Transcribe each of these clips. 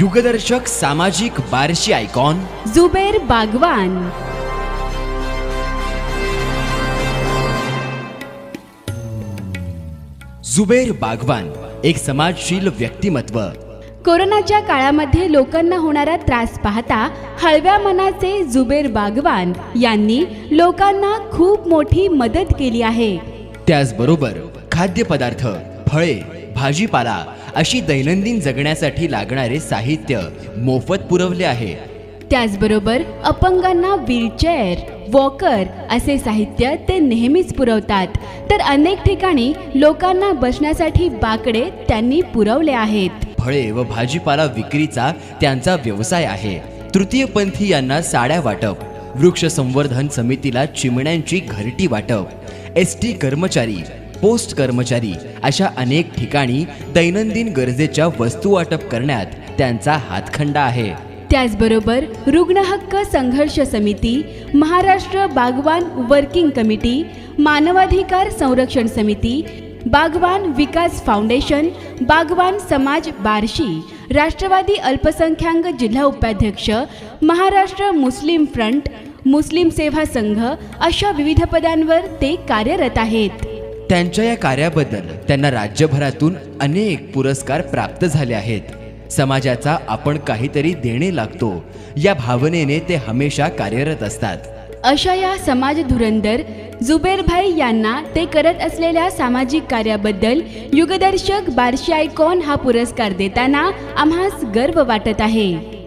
युगदर्शक सामाजिक बारशी आयकॉन. जुबेर बागवान. जुबेर बागवान एक समाजशील व्यक्तिमत्व. कोरोनाच्या काळामध्ये लोकांना होणारा त्रास पाहता हळव्या मनाचे जुबेर बागवान यांनी लोकांना खूप मोठी मदत केली आहे. त्याचबरोबर खाद्यपदार्थ फळे भाजीपाला अशी दैनंदिन जगण्यासाठी लागणारे साहित्य मोफत पुरवले आहे. त्याचबरोबर अपंगांना व्हीलचेअर वॉकर असे साहित्य ते नेहमीच पुरवतात. तर अनेक ठिकाणी लोकांना बसण्यासाठी बाकडे त्यांनी पुरवले आहेत. फळे व भाजीपाला विक्रीचा त्यांचा व्यवसाय आहे. तृतीयपंथी यांना साड्या वाटप वृक्ष संवर्धन समितीला चिमण्यांची घरटी वाटप एस टी कर्मचारी पोस्ट कर्मचारी अशा अनेक ठिकाणी दैनंदिन गरजेच्या वस्तू वाटप करण्यात त्यांचा हातखंडा आहे. त्याचबरोबर रुग्ण हक्क संघर्ष समिती महाराष्ट्र बागवान वर्किंग कमिटी मानवाधिकार संरक्षण समिती बागवान विकास फाउंडेशन बागवान समाज बार्शी राष्ट्रवादी अल्पसंख्याक जिल्हा उपाध्यक्ष महाराष्ट्र मुस्लिम फ्रंट मुस्लिम सेवा संघ अशा विविध पदांवर ते कार्यरत आहेत. त्यांच्या या कार्याबद्दल त्यांना राज्यभरातून अनेक पुरस्कार प्राप्त झाले आहेत. समाजाचा आपण काहीतरी देणे लागतो. या भावनेने ते हमेशा कार्यरत असतात. अशा या समाज धुरंदर जुबेरभाई यांना ते करत असलेल्या सामाजिक कार्याबद्दल युगदर्शक बार्शी आयकॉन हा पुरस्कार देताना आम्हास गर्व वाटत आहे.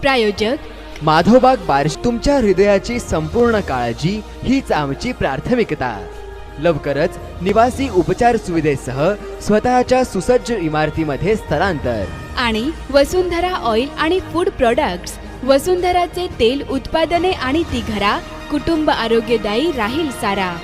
प्रायोजक माधवबाग बार्श तुमच्या हृदयाची संपूर्ण काळजी हीच आमची प्राथमिकता. लवकरच निवासी उपचार सुविधेसह स्वतःच्या सुसज्ज इमारतीमध्ये स्थलांतर. आणि वसुंधरा ऑइल आणि फूड प्रॉडक्ट्स वसुंधराचे तेल उत्पादने आणि ती घरा कुटुंब आरोग्यदायी राहील सारा.